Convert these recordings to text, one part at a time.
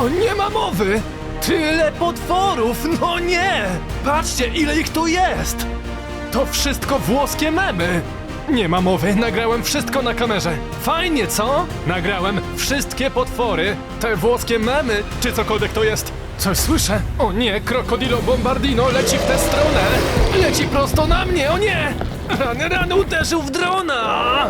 O, nie ma mowy! Tyle potworów, no nie! Patrzcie, ile ich tu jest! To wszystko włoskie memy! Nie ma mowy, nagrałem wszystko na kamerze. Fajnie, co? Nagrałem wszystkie potwory, te włoskie memy, czy cokolwiek to jest. Coś słyszę? O nie, krokodilo bombardino leci w tę stronę! Leci prosto na mnie, o nie! Rany, rany, uderzył w drona!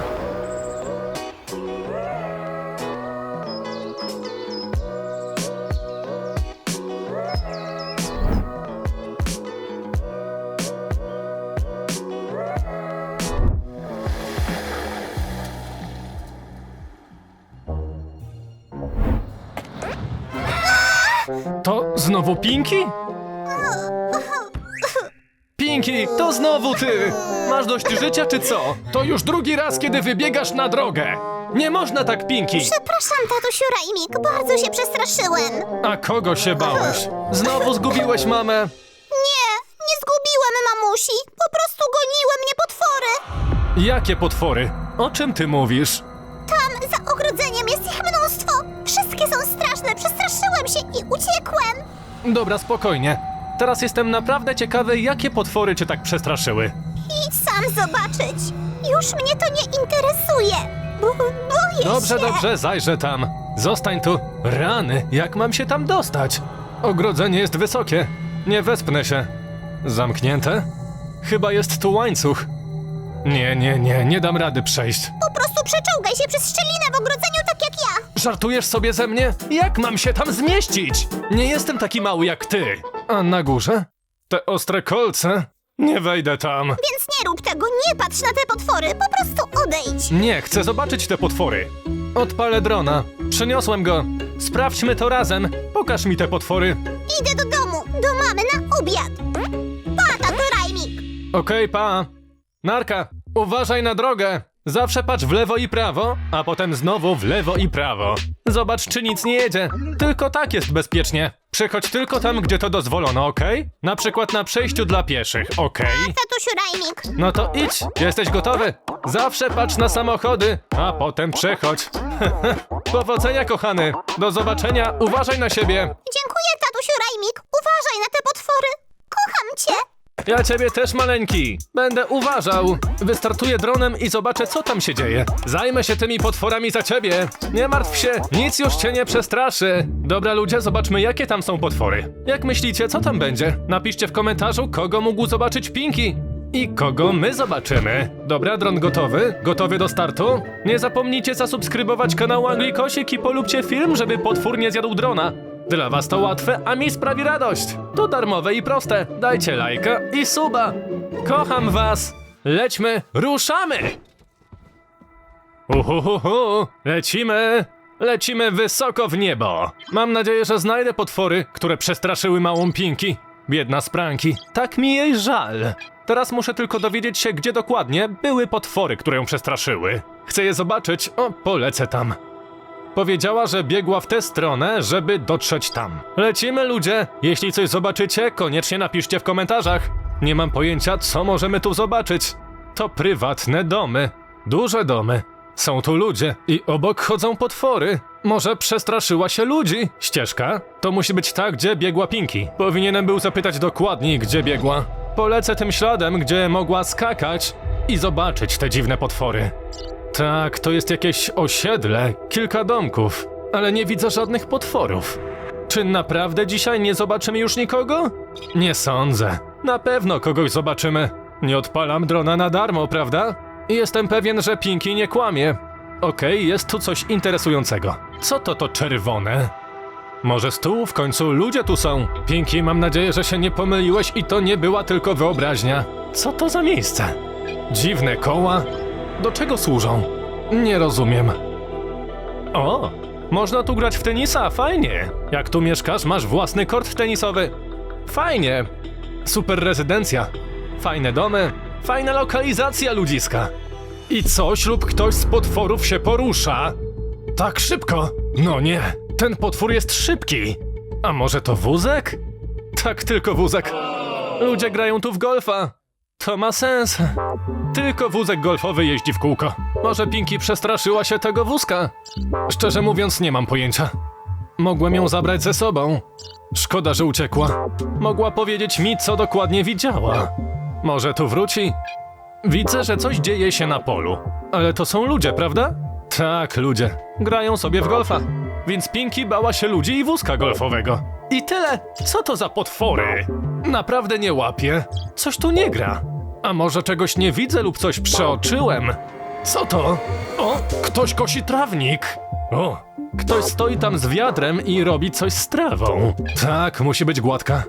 Znowu Pinki? Pinki, to znowu ty! Masz dość życia czy co? To już drugi raz, kiedy wybiegasz na drogę! Nie można tak, Pinki! Przepraszam, tatusiu Rajmik, bardzo się przestraszyłem. A kogo się bałeś? Znowu zgubiłeś mamę? Nie, nie zgubiłem mamusi. Po prostu goniły mnie potwory. Jakie potwory? O czym ty mówisz? Tam, za ogrodzeniem jest ich mnóstwo. Wszystkie są straszne, przestraszyłem się i uciekłem. Dobra, spokojnie. Teraz jestem naprawdę ciekawy, jakie potwory cię tak przestraszyły. Idź sam zobaczyć. Już mnie to nie interesuje. Bo, boję Dobrze, się. dobrze, zajrzę tam. Zostań tu. Rany, jak mam się tam dostać? Ogrodzenie jest wysokie. Nie wespnę się. Zamknięte? Chyba jest tu łańcuch. Nie, nie, nie, nie dam rady przejść. Po prostu przeczołgaj się przez szczelinę w ogrodzeniu tak jak ja. Żartujesz sobie ze mnie? Jak mam się tam zmieścić? Nie jestem taki mały jak ty. A na górze? Te ostre kolce? Nie wejdę tam. Więc nie rób tego, nie patrz na te potwory, po prostu odejdź. Nie, chcę zobaczyć te potwory. Odpalę drona. Przyniosłem go. Sprawdźmy to razem. Pokaż mi te potwory. Idę do domu, do mamy na obiad. Pa, tato Rajmik. Okej, pa. Narka, uważaj na drogę. Zawsze patrz w lewo i prawo, a potem znowu w lewo i prawo. Zobacz, czy nic nie jedzie. Tylko tak jest bezpiecznie. Przechodź tylko tam, gdzie to dozwolono, okej? Na przykład na przejściu dla pieszych, okej? Tatusiu Rajmik. No to idź, jesteś gotowy. Zawsze patrz na samochody, a potem przechodź. Powodzenia, kochany. Do zobaczenia, uważaj na siebie. Dziękuję, tatusiu Rajmik. Uważaj na te potwory. Kocham cię. Ja ciebie też, maleńki. Będę uważał. Wystartuję dronem i zobaczę, co tam się dzieje. Zajmę się tymi potworami za ciebie. Nie martw się, nic już cię nie przestraszy. Dobra, ludzie, zobaczmy, jakie tam są potwory. Jak myślicie, co tam będzie? Napiszcie w komentarzu, kogo mógł zobaczyć Pinki. I kogo my zobaczymy. Dobra, dron gotowy? Gotowy do startu? Nie zapomnijcie zasubskrybować kanału Anglikosik i polubcie film, żeby potwór nie zjadł drona. Dla was to łatwe, a mi sprawi radość. To darmowe i proste. Dajcie lajka i suba. Kocham was. Lećmy, ruszamy! Uhuhuhu, lecimy! Lecimy wysoko w niebo. Mam nadzieję, że znajdę potwory, które przestraszyły małą Pinki. Biedna spranki. Tak mi jej żal. Teraz muszę tylko dowiedzieć się, gdzie dokładnie były potwory, które ją przestraszyły. Chcę je zobaczyć. O, polecę tam. Powiedziała, że biegła w tę stronę, żeby dotrzeć tam. Lecimy, ludzie! Jeśli coś zobaczycie, koniecznie napiszcie w komentarzach. Nie mam pojęcia, co możemy tu zobaczyć. To prywatne domy. Duże domy. Są tu ludzie i obok chodzą potwory. Może przestraszyła się ludzi? Ścieżka? To musi być ta, gdzie biegła Pinki. Powinienem był zapytać dokładniej, gdzie biegła. Polecę tym śladem, gdzie mogła skakać i zobaczyć te dziwne potwory. Tak, to jest jakieś osiedle, kilka domków, ale nie widzę żadnych potworów. Czy naprawdę dzisiaj nie zobaczymy już nikogo? Nie sądzę. Na pewno kogoś zobaczymy. Nie odpalam drona na darmo, prawda? Jestem pewien, że Pinki nie kłamie. Okej, jest tu coś interesującego. Co to to czerwone? Może stół? W końcu ludzie tu są. Pinki, mam nadzieję, że się nie pomyliłeś i to nie była tylko wyobraźnia. Co to za miejsce? Dziwne koła? Do czego służą? Nie rozumiem. O, można tu grać w tenisa, fajnie. Jak tu mieszkasz, masz własny kort tenisowy. Fajnie. Super rezydencja. Fajne domy, fajna lokalizacja ludziska. I coś lub ktoś z potworów się porusza. Tak szybko? No nie, ten potwór jest szybki. A może to wózek? Tak, tylko wózek. Ludzie grają tu w golfa. To ma sens. Tylko wózek golfowy jeździ w kółko. Może Pinki przestraszyła się tego wózka? Szczerze mówiąc, nie mam pojęcia. Mogłem ją zabrać ze sobą. Szkoda, że uciekła. Mogła powiedzieć mi, co dokładnie widziała. Może tu wróci? Widzę, że coś dzieje się na polu. Ale to są ludzie, prawda? Tak, ludzie. Grają sobie w golfa. Więc Pinki bała się ludzi i wózka golfowego. I tyle. Co to za potwory? Naprawdę nie łapię. Coś tu nie gra. A może czegoś nie widzę lub coś przeoczyłem? Co to? O, ktoś kosi trawnik. O, ktoś stoi tam z wiadrem i robi coś z trawą. Tak, musi być gładka.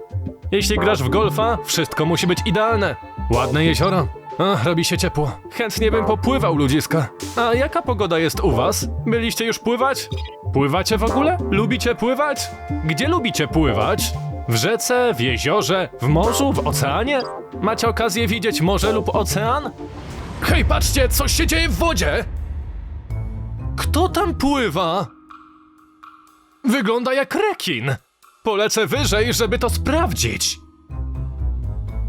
Jeśli grasz w golfa, wszystko musi być idealne. Ładne jezioro. Ach, robi się ciepło. Chętnie bym popływał, ludziska. A jaka pogoda jest u was? Byliście już pływać? Pływacie w ogóle? Lubicie pływać? Gdzie lubicie pływać? W rzece, w jeziorze, w morzu, w oceanie? Macie okazję widzieć morze lub ocean? Hej, patrzcie, coś się dzieje w wodzie! Kto tam pływa? Wygląda jak rekin. Polecę wyżej, żeby to sprawdzić.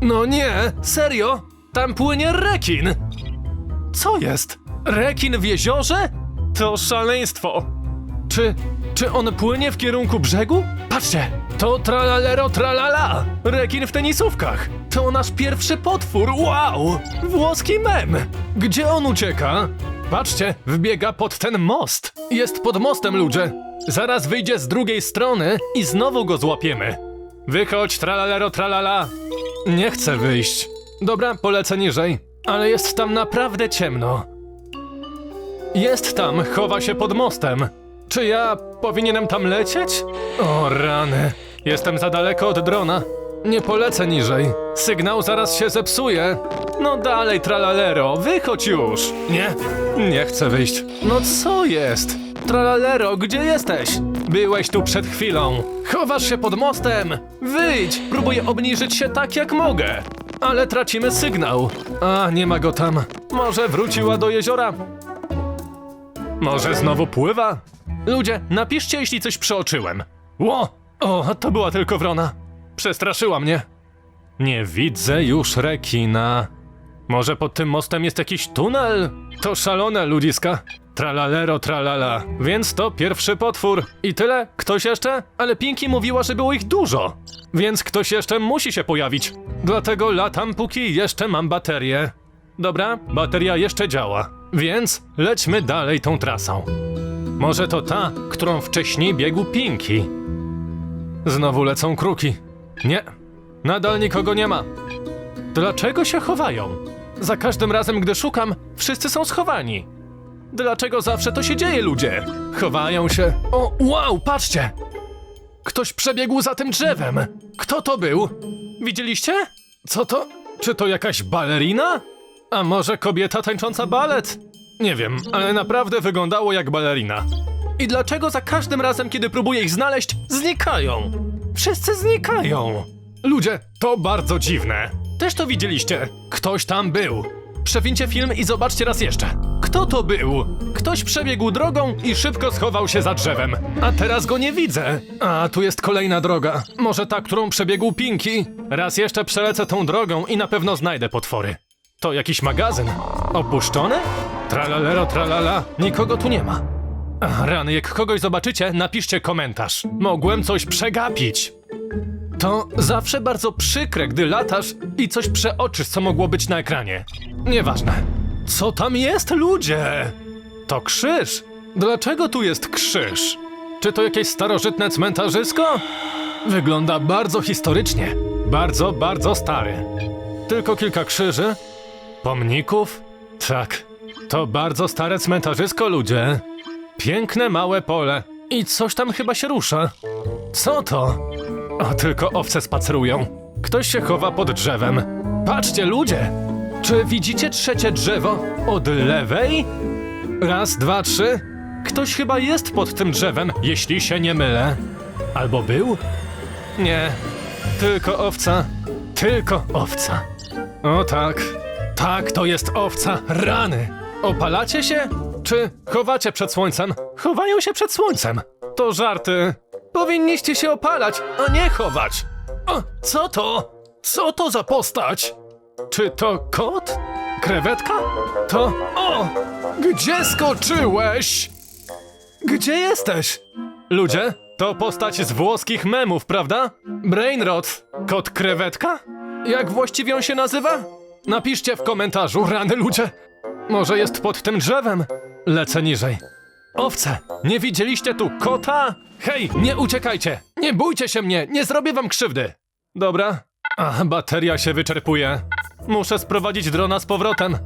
No nie, serio? Tam płynie rekin. Co jest? Rekin w jeziorze? To szaleństwo. Czy, czy on płynie w kierunku brzegu? Patrzcie, to tralalero tralala. Rekin w tenisówkach. To nasz pierwszy potwór, wow! Włoski mem. Gdzie on ucieka? Patrzcie, wbiega pod ten most. Jest pod mostem, ludzie. Zaraz wyjdzie z drugiej strony i znowu go złapiemy. Wychodź, tralalero tralala. Nie chcę wyjść. Dobra, polecę niżej. Ale jest tam naprawdę ciemno. Jest tam, chowa się pod mostem. Czy ja powinienem tam lecieć? O rany, jestem za daleko od drona. Nie polecę niżej. Sygnał zaraz się zepsuje. No dalej, tralalero, wychodź już. Nie, nie chcę wyjść. No co jest? Tralalero, gdzie jesteś? Byłeś tu przed chwilą. Chowasz się pod mostem. Wyjdź, próbuję obniżyć się tak jak mogę. Ale tracimy sygnał. A, nie ma go tam. Może wróciła do jeziora? Może znowu pływa? Ludzie, napiszcie, jeśli coś przeoczyłem. Ło! O, to była tylko wrona. Przestraszyła mnie. Nie widzę już rekina. Może pod tym mostem jest jakiś tunel? To szalone, ludziska. Tralalero, tralala. Więc to pierwszy potwór. I tyle? Ktoś jeszcze? Ale Pinki mówiła, że było ich dużo. Więc ktoś jeszcze musi się pojawić. Dlatego latam, póki jeszcze mam baterię. Dobra, bateria jeszcze działa. Więc lećmy dalej tą trasą. Może to ta, którą wcześniej biegł Pinki. Znowu lecą kruki. Nie, nadal nikogo nie ma. Dlaczego się chowają? Za każdym razem, gdy szukam, wszyscy są schowani. Dlaczego zawsze to się dzieje, ludzie? Chowają się. O, wow, patrzcie! Ktoś przebiegł za tym drzewem. Kto to był? Widzieliście? Co to? Czy to jakaś balerina? A może kobieta tańcząca balet? Nie wiem, ale naprawdę wyglądało jak balerina. I dlaczego za każdym razem, kiedy próbuję ich znaleźć, znikają? Wszyscy znikają. Ludzie, to bardzo dziwne. Też to widzieliście. Ktoś tam był. Przewincie film i zobaczcie raz jeszcze. Kto to był? Ktoś przebiegł drogą i szybko schował się za drzewem. A teraz go nie widzę. A tu jest kolejna droga. Może ta, którą przebiegł Pinki? Raz jeszcze przelecę tą drogą i na pewno znajdę potwory. To jakiś magazyn. Opuszczony? Tralalero, tralala. Nikogo tu nie ma. Rany, jak kogoś zobaczycie, napiszcie komentarz. Mogłem coś przegapić. To zawsze bardzo przykre, gdy latasz i coś przeoczysz, co mogło być na ekranie. Nieważne. Co tam jest, ludzie? To krzyż. Dlaczego tu jest krzyż? Czy to jakieś starożytne cmentarzysko? Wygląda bardzo historycznie. Bardzo, bardzo stary. Tylko kilka krzyży? Pomników? Tak. To bardzo stare cmentarzysko, ludzie. Piękne małe pole. I coś tam chyba się rusza. Co to? O, tylko owce spacerują. Ktoś się chowa pod drzewem. Patrzcie, ludzie! Czy widzicie trzecie drzewo od lewej? Raz, dwa, trzy. Ktoś chyba jest pod tym drzewem, jeśli się nie mylę. Albo był? Nie. Tylko owca. Tylko owca. O tak. Tak, to jest owca. Rany. Opalacie się? Czy chowacie przed słońcem? Chowają się przed słońcem. To żarty. Powinniście się opalać, a nie chować. O, co to? Co to za postać? Czy to kot? Krewetka? To... O! Gdzie skoczyłeś? Gdzie jesteś? Ludzie, To postać z włoskich memów, prawda? Brainrot, kot krewetka? Jak właściwie on się nazywa? Napiszcie w komentarzu, rany ludzie. Może jest pod tym drzewem? Lecę niżej. Owce, nie widzieliście tu kota? Hej, nie uciekajcie! Nie bójcie się mnie, nie zrobię wam krzywdy! Dobra. A, bateria się wyczerpuje. Muszę sprowadzić drona z powrotem.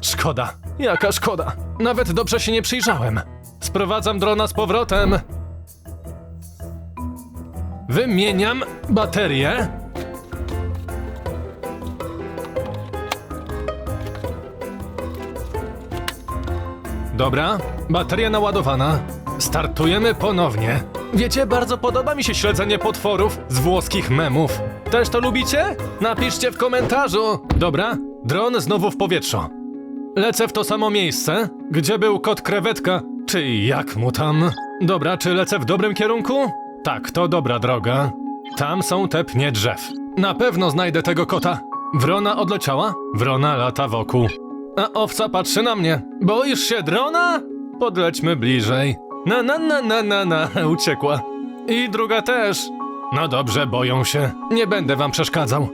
Szkoda, jaka szkoda. Nawet dobrze się nie przyjrzałem. Sprowadzam drona z powrotem. Wymieniam baterię. Dobra, bateria naładowana. Startujemy ponownie. Wiecie, bardzo podoba mi się śledzenie potworów z włoskich memów. Też to lubicie? Napiszcie w komentarzu. Dobra, dron znowu w powietrzu. Lecę w to samo miejsce, gdzie był kot krewetka, czy jak mu tam. Dobra, czy lecę w dobrym kierunku? Tak, to dobra droga. Tam są te pnie drzew. Na pewno znajdę tego kota. Wrona odleciała, wrona lata wokół. A owca patrzy na mnie. Boisz się drona? Podlećmy bliżej. Na na na na na na, uciekła. I druga też. No dobrze, boją się. Nie będę wam przeszkadzał.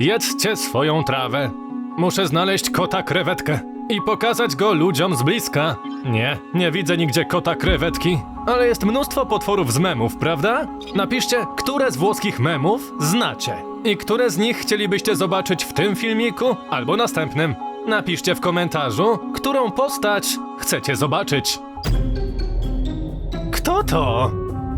Jedzcie swoją trawę. Muszę znaleźć kota krewetkę i pokazać go ludziom z bliska. Nie, nie widzę nigdzie kota krewetki, ale jest mnóstwo potworów z memów, prawda? Napiszcie, które z włoskich memów znacie i które z nich chcielibyście zobaczyć w tym filmiku albo następnym. Napiszcie w komentarzu, którą postać chcecie zobaczyć. Kto to?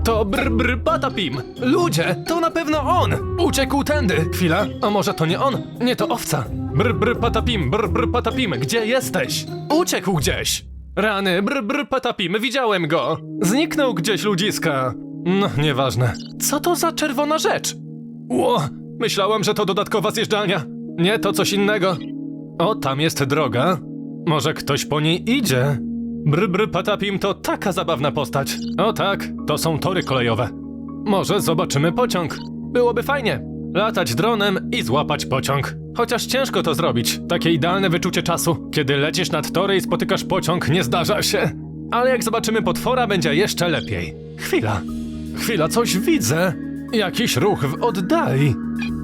To brr brr patapim! Ludzie, to na pewno on! Uciekł tędy! Chwila, a może to nie on? Nie, to owca! Brr brr patapim, brr brr patapim, gdzie jesteś? Uciekł gdzieś! Rany, brr brr patapim, widziałem go! Zniknął gdzieś ludziska! No, nieważne. Co to za czerwona rzecz? Ło, myślałem, że to dodatkowa zjeżdżalnia. Nie, to coś innego. O, tam jest droga. Może ktoś po niej idzie? Br br patapim to taka zabawna postać. O tak, to są tory kolejowe. Może zobaczymy pociąg. Byłoby fajnie. Latać dronem i złapać pociąg. Chociaż ciężko to zrobić. Takie idealne wyczucie czasu. Kiedy lecisz nad tory i spotykasz pociąg, nie zdarza się. Ale jak zobaczymy potwora, będzie jeszcze lepiej. Chwila. Chwila, coś widzę. Jakiś ruch w oddali.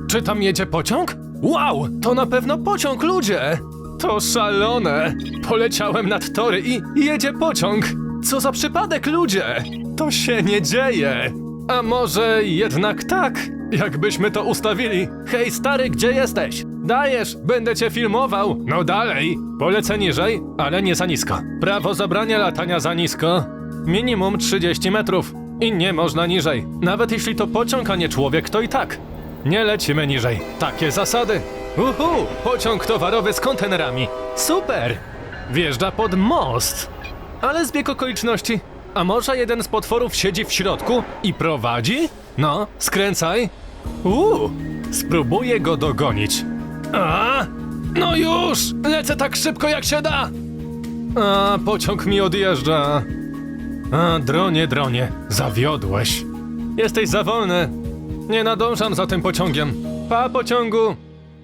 Czy tam jedzie pociąg? Wow, to na pewno pociąg, ludzie! To szalone! Poleciałem nad tory i jedzie pociąg! Co za przypadek, ludzie! To się nie dzieje! A może jednak tak? Jakbyśmy to ustawili? Hej, stary, gdzie jesteś? Dajesz, będę cię filmował! No dalej! Polecę niżej, ale nie za nisko. Prawo zabrania latania za nisko. Minimum 30 metrów. I nie można niżej. Nawet jeśli to pociąg, a nie człowiek, to i tak. Nie lecimy niżej. Takie zasady. Uhu, pociąg towarowy z kontenerami. Super! Wjeżdża pod most. Ale zbieg okoliczności. A może jeden z potworów siedzi w środku i prowadzi? No, skręcaj. Uuu, spróbuję go dogonić. A, no już! Lecę tak szybko jak się da! A, pociąg mi odjeżdża. A, dronie, dronie, zawiodłeś. Jesteś za wolny. Nie nadążam za tym pociągiem. Pa, pociągu!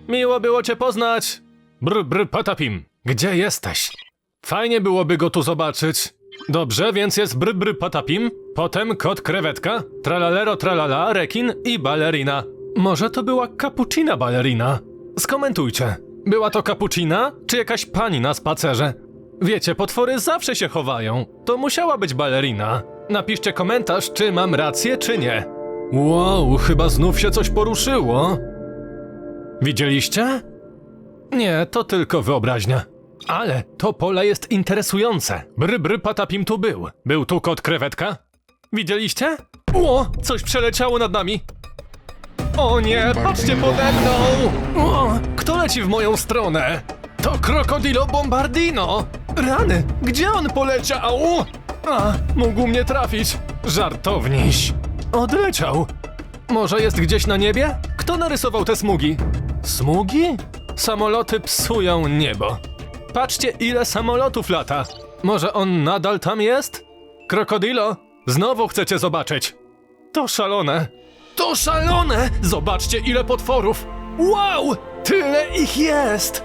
Miło było cię poznać. Brr, brr, patapim. Gdzie jesteś? Fajnie byłoby go tu zobaczyć. Dobrze, więc jest brr, brr, patapim, potem kot krewetka, tralalero, tralala, rekin i balerina. Może to była cappuccina balerina? Skomentujcie. Była to cappuccina, czy jakaś pani na spacerze? Wiecie, potwory zawsze się chowają. To musiała być balerina. Napiszcie komentarz, czy mam rację, czy nie. Wow, chyba znów się coś poruszyło. Widzieliście? Nie, to tylko wyobraźnia. Ale to pole jest interesujące. Bry, bry, patapim tu był. Był tu kot krewetka? Widzieliście? O, coś przeleciało nad nami. O nie, patrzcie pode mną! O, kto leci w moją stronę? To krokodilo bombardino! Rany, gdzie on poleciał? A, mógł mnie trafić. Żartowniś. Odleciał. Może jest gdzieś na niebie? Kto narysował te smugi? Smugi? Samoloty psują niebo. Patrzcie, ile samolotów lata. Może on nadal tam jest? Krokodilo, znowu chcecie zobaczyć. To szalone. To szalone! Zobaczcie, ile potworów. Wow! Tyle ich jest!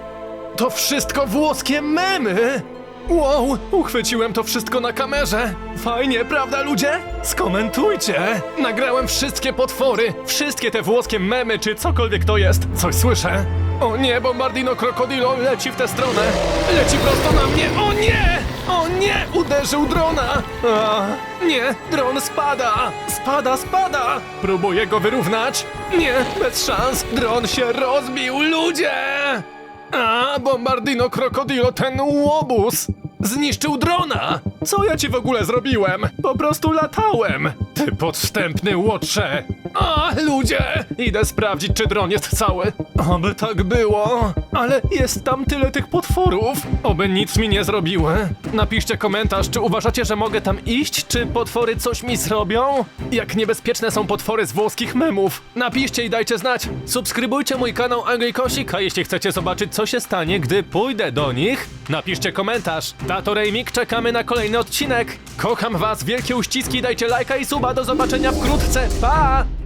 To wszystko włoskie memy! Wow, uchwyciłem to wszystko na kamerze. Fajnie, prawda ludzie? Skomentujcie. Nagrałem wszystkie potwory, wszystkie te włoskie memy czy cokolwiek to jest. Coś słyszę? O nie, Bombardino Krokodilo leci w tę stronę. Leci prosto na mnie. O nie! O nie! Uderzył drona! A, nie, dron spada! Spada, spada! Próbuję go wyrównać. Nie, bez szans. Dron się rozbił, ludzie! A, Bombardino Krokodilo, ten łobuz! Zniszczył drona! Co ja ci w ogóle zrobiłem? Po prostu latałem! Ty podstępny łotrze! A, ludzie! Idę sprawdzić, czy dron jest cały. Oby tak było. Ale jest tam tyle tych potworów. Oby nic mi nie zrobiły. Napiszcie komentarz, czy uważacie, że mogę tam iść, czy potwory coś mi zrobią? Jak niebezpieczne są potwory z włoskich memów. Napiszcie i dajcie znać. Subskrybujcie mój kanał Anglikosik, a jeśli chcecie zobaczyć, co się stanie, gdy pójdę do nich, napiszcie komentarz. Tato Rejmik, czekamy na kolejny odcinek. Kocham was, wielkie uściski, dajcie lajka i suba. Do zobaczenia wkrótce. Pa!